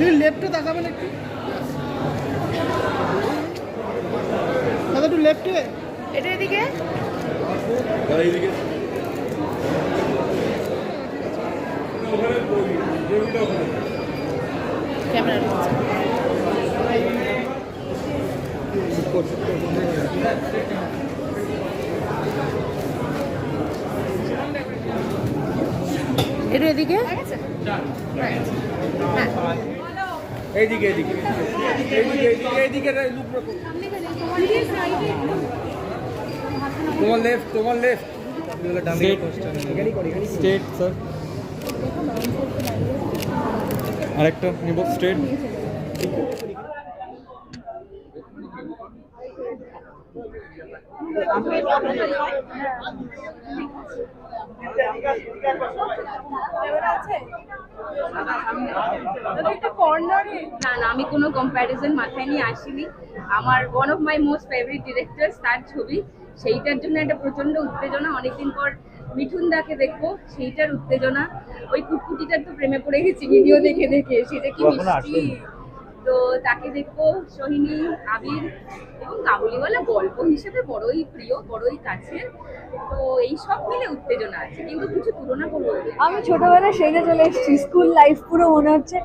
দিদি লেফটে তাকাবেন একটু দাদা একটু লেফটে এটা এদিকে? ক্যামেরা এটা এদিকে? এইদিকে এইদিকে এইদিকে এইদিকে তোমার লেফট তোমার লেফট স্ট্রেট স্যার আরেকটা নিব স্ট্রেট না না আমি কোনো কম্প্যারিজন মাথায় নিয়ে আসিনি। আমার one of my most favourite directors তার ছবি সেইটার জন্য একটা প্রচণ্ড উত্তেজনা। অনেকদিন পর মিঠুন দাকে দেখব সেইটার উত্তেজনা। ওই কুটকুটিটার তো প্রেমে পড়ে গেছি ভিডিও দেখে দেখে। সেটা কি মিষ্টি? তো তাকে দেখব সোহিনী, আবির এবং কাবুলিওয়ালা গল্প হিসেবে বড়ই প্রিয়, বড়ই কাছের। তো এই সব মিলে উত্তেজনা আছে, কিন্তু কিছু তুলনা করব। আমি ছোটবেলায় সেজে চলে এসেছি, স্কুল লাইফ পুরো মনে হচ্ছে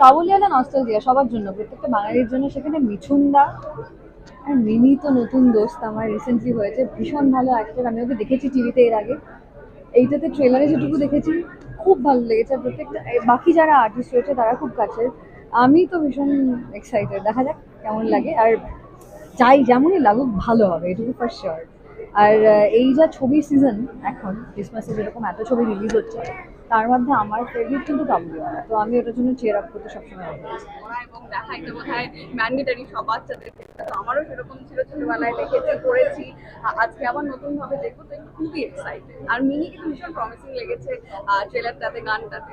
কাবুলিয়ালা নস্টালজিয়া সবার জন্য, প্রত্যেকটা বাঙালির জন্য। সেখানে মিঠুন দা আর মিনি তো নতুন দোস্ত, আমার রিসেন্টলি হয়েছে, ভীষণ ভালো অ্যাক্টর আমি ওকে দেখেছি টিভিতে এর আগে। এইটাতে ট্রেলারে যেটুকু দেখেছি, খুব ভালো লেগেছে। প্রত্যেকটা বাকি যারা আর্টিস্ট রয়েছে, তারা খুব কাছের। আমি তো ভীষণ এক্সাইটেড দেখা যাক কেমন লাগে। আর যাই যেমনই লাগুক ভালো হবে এটুকু ফার্স্ট শিওর আর এই যা ছবির সিজন এখন ক্রিসমাসে যেরকম এত ছবি রিলিজ হচ্ছে তার মধ্যে আমার ফেভারিট কিন্তু কাবুলিওয়ালা তো আমি ওটার জন্য চেয়ার আপ করতে সবসময়। এবং দেখা এটা বোধ হয় ম্যান্ডেটারি সব বাচ্চাদের তো আমারও সেরকম ছিল ছোটবেলায় দেখেছি আ- আজকে আবার নতুন ভাবে দেখব তো খুবই এক্সাইটেড আর মিনিকে তো ভীষণ প্রমিসিং লেগেছে ট্রেলারটাতে গানটাতে।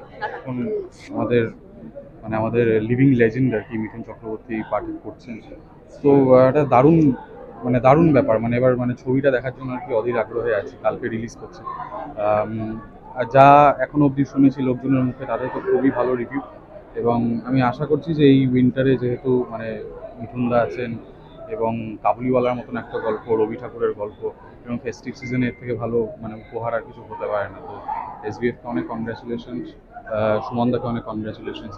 আমাদের মানে আমাদের লিভিং লেজেন্ড আর কি মিঠুন চক্রবর্তী পাঠ করছেন। তো একটা দারুণ মানে দারুণ ব্যাপার। মানে এবার মানে ছবিটা দেখার জন্য আর কি অধীর আগ্রহে আছি, কালকে রিলিজ করছে। যা এখনও অবধি শুনেছি লোকজনের মুখে, তাদের তো খুবই ভালো রিভিউ এবং আমি আশা করছি যে এই উইন্টারে যেহেতু মানে মিঠুনদা আছেন এবং কাবুলিওয়ালার মতন একটা গল্প, রবি ঠাকুরের গল্প, এবং ফেস্টিভ সিজনে এর থেকে ভালো মানে উপহার আর কিছু হতে পারে না। তো এস এসবিএফকে অনেক কংগ্রাচুলেশন সুমনদাকে অনেক কংগ্রাচুলেশন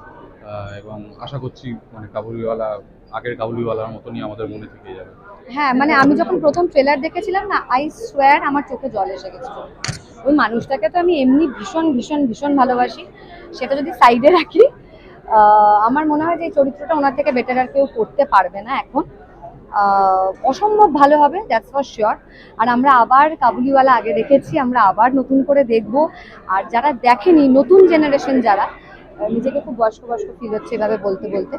এবং আশা করছি মানে কাবুলিওয়ালা, আগের কাবুলিওয়ালার মতনই আমাদের মনে থেকে যাবে। হ্যাঁ মানে আমি যখন প্রথম ট্রেলার দেখেছিলাম না আই সোয়ার আমার চোখে জল এসে গেছিল। ওই মানুষটাকে তো আমি এমনি ভীষণ ভীষণ ভীষণ ভালোবাসি। সেটা যদি সাইডে রাখি আমার মনে হয় যে এই চরিত্রটা ওনার থেকে বেটার আর কেউ করতে পারবে না এখন। অসম্ভব ভালো হবে দ্যাটস ফর শিওর আর আমরা আবার কাবুলিওয়ালা আগে দেখেছি, আমরা আবার নতুন করে দেখব। আর যারা দেখেনি, নতুন জেনারেশন যারা নিজেকে খুব বয়স্ক বয়স্ক ফিল হচ্ছে এভাবে বলতে বলতে।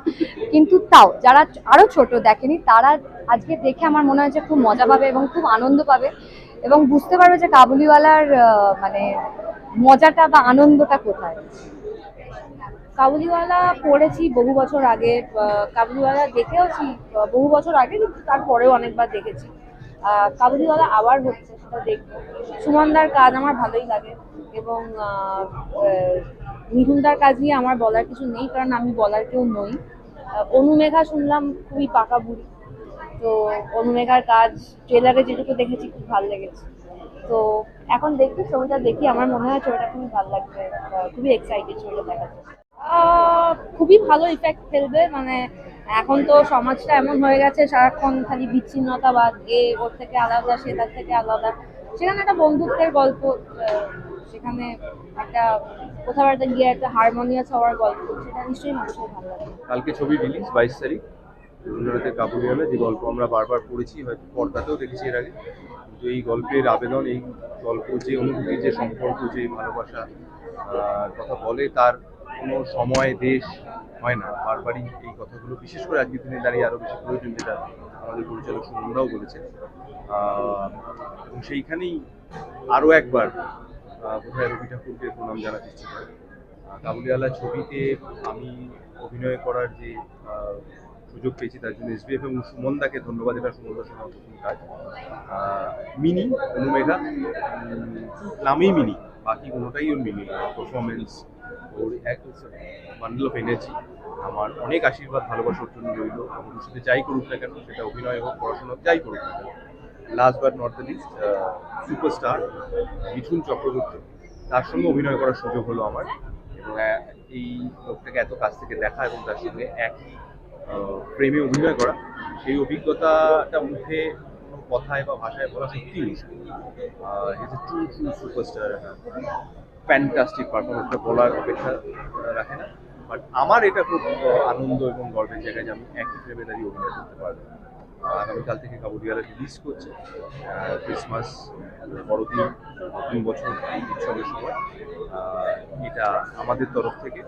কিন্তু তাও, যারা আরও ছোট দেখেনি, তারা আজকে দেখে আমার মনে হয় যে খুব মজা পাবে এবং খুব আনন্দ পাবে এবং বুঝতে পারবে যে কাবুলিওয়ালার মানে মজাটা বা আনন্দটা কোথায়। কাবুলিওয়ালা পড়েছি বহু বছর আগে কাবুলিওয়ালা দেখেওছি বহু বছর আগে, কিন্তু তারপরেও অনেকবার দেখেছি। কাবুলিওয়ালা আবার হচ্ছে, সেটা দেখব। সুমনদার কাজ আমার ভালোই লাগে এবং মিঠুনদার কাজ নিয়ে আমার বলার কিছু নেই, কারণ আমি বলার কেউ নই। অনুমেঘা শুনলাম খুবই পাকা বুড়ি। তো অনুমেঘার কাজ ট্রেলারে যেটুকু দেখেছি, খুব ভালো লেগেছে। তো এখন দেখি, ছবিটা দেখি, আমার মনে হয় ছবিটা খুবই ভালো লাগবে। খুবই এক্সাইটেড ছবিটা দেখার খুবই ভালো ইফেক্ট ফেলবে মানে এখন তো সমাজটা এমন হয়ে গেছে, সারাক্ষণ খালি বিচ্ছিন্নতাবাদ, এ ওর থেকে আলাদা, সে তার থেকে আলাদা। সেখানে একটা বন্ধুত্বের গল্প সেখানে একটা কোথাও একটা গিয়ে একটা হারমোনিয়াস হওয়ার গল্প, সেটা নিশ্চয়ই মানুষের ভালো লাগে। কালকে ছবি রিলিজ বাইশ তারিখ। রবীন্দ্রনাথের কাবুলিওয়ালা যে গল্প আমরা বারবার পড়েছি, হয়তো পর্দাতেও দেখেছি এর আগে, কিন্তু এই গল্পের আবেদন, এই গল্প, যে অনুভূতি, যে সম্পর্ক, যে ভালোবাসা কথা বলে, তার কোনো সময়, দেশ হয় না। বারবারই এই কথাগুলো, বিশেষ করে আজকের দিনে দাঁড়িয়ে আরও বেশি প্রয়োজন, যেটা আমাদের পরিচালক সুমনরাও বলেছেন। এবং সেইখানেই আরও একবার বোধহয় রবি ঠাকুরকে প্রণাম জানাতে ইচ্ছে করে। কাবুলিওয়ালা ছবিতে আমি অভিনয় করার যে সুযোগ পেয়েছি তার জন্য এসবিএফ এবং সুমনদাকে ধন্যবাদ এটা সুমনদার কাজ। মিনি, অনুমেঘা নামেই মিনি, বাকি কোনোটাই ওর মিনি পারফরমেন্স ওর এক বান্ডেল অফ এনার্জি আমার অনেক আশীর্বাদ, ভালোবাসার জন্য রইল। সাথে যাই করুক না কেন, সেটা অভিনয় হোক, পড়াশোনা যাই করুক না কেন last but not the least superstar Mithun Chakraborty. তার সঙ্গে অভিনয় করার সুযোগ হলো আমার। এবং এই লোকটাকে এত কাছ থেকে দেখা এবং তার সঙ্গে একই প্রেমে অভিনয় করা, সেই অভিজ্ঞতাটা মুখে কথায় বা ভাষায় বলা সত্যি মুশকিল। A true true superstar fantastic পারফরমেন্সটা বলার অপেক্ষা রাখে না। বাট আমার এটা খুব আনন্দ এবং গর্বের জায়গায় যে আমি একই প্রেমে দাঁড়িয়ে অভিনয় করতে পারব। আগামীকাল থেকে কাবুলিওয়ালা রিলিজ করছে। ক্রিসমাস বড়দিন নতুন বছর উৎসবের সময়। এটা আমাদের তরফ থেকে।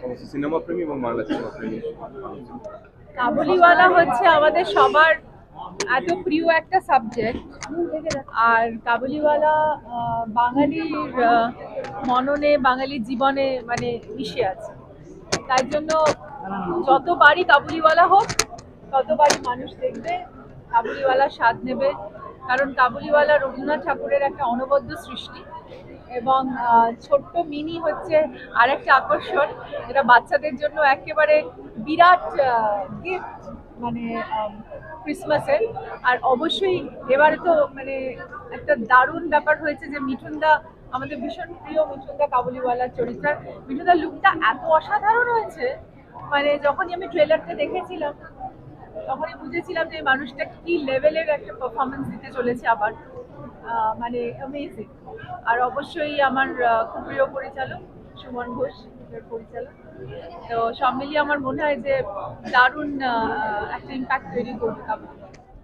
সমস্ত সিনেমা প্রেমী এবং বাংলা সিনেমা প্রেমী কাবুলিওয়ালা হচ্ছে আমাদের সবার এত প্রিয় একটা সাবজেক্ট আর কাবুলিওয়ালা বাঙালির মননে, বাঙালির জীবনে মানে মিশে আছে। তাই জন্য যতবারই কাবুলিওয়ালা হোক ততবারই মানুষ দেখবে, কাবুলিওয়ালা স্বাদ নেবে, কারণ কাবুলিওয়ালা রবীন্দ্রনাথ ঠাকুরের একটা অনবদ্য সৃষ্টি এবং ছোট্ট মিনি হচ্ছে আর একটা আকর্ষণ। যেটা বাচ্চাদের জন্য একেবারে বিরাট গিফট মানে ক্রিসমাসের আর অবশ্যই এবারে তো মানে একটা দারুণ ব্যাপার হয়েছে যে মিঠুনদা, আমাদের ভীষণ প্রিয় মিঠুনদা কাবুলিওয়ালার চরিত্র। মিঠুনদার লুকটা এত অসাধারণ হয়েছে মানে যখনই আমি ট্রেলারটা দেখেছিলাম তখনই বুঝেছিলাম যে মানুষটা কি লেভেলের একটা পারফরমেন্স দিতে চলেছে আবার। আহ, মানে অ্যামেজিং আর অবশ্যই আমার খুব প্রিয় পরিচালক সুমন ঘোষ পরিচালক। তো সব মিলিয়ে আমার মনে হয় যে দারুণ একটা ইম্প্যাক্ট তৈরি করবে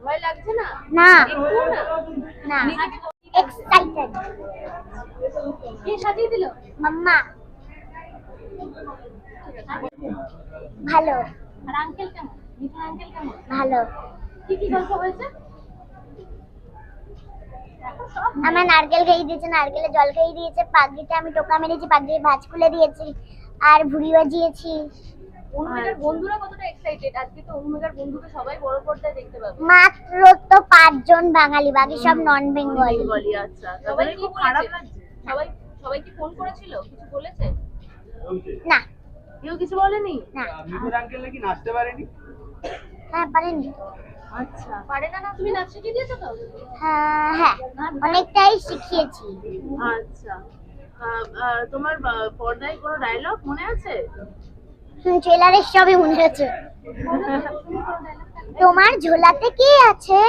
ভয় লাগছে না? না। না? না। এক্সাইটেড কে সাজিয়ে দিল? মাম্মা। ভালো। আর আঙ্কেল কেমন? মিঠুন আঙ্কেল কেমন ভালো। কি কি গল্প হয়েছে? আমার নারকেল খাইয়ে দিয়েছে নারকেলে জল খাইয়ে দিয়েছে পাগড়িতে আমি টোকা মেরেছি পাগড়ি ভাঁজ খুলে দিয়েছি আর ভুড়ি বাজিয়েছি। অনুমেগার বন্ধুরা কতটা এক্সাইটেড আজকে তো অনুমেগার বন্ধুকে সবাই বড় পর্দায় দেখতে পাবে। মাত্র তো পাঁচজন বাঙালি বাকি সব নন বেঙ্গলি আচ্ছা। সবাই কি খারাপ লাগছে? সবাই সবাই কি ফোন করেছিল? কিছু বলেছে? না। কেউ কিছু বলেনি? না। আঙ্কেল নাকি নাচতে পারেনি? হ্যাঁ পারেনি। আচ্ছা। পারে না না তুমি নাচ শিখিয়ে দিয়েছ তো? হ্যাঁ হ্যাঁ অনেকটাই শিখিয়েছি। আচ্ছা। তোমার পর্দায় কোনো ডায়লগ মনে আছে? ট্রেলারের সবই মনে আছে। তোমার ঝোলাতে কি আছে?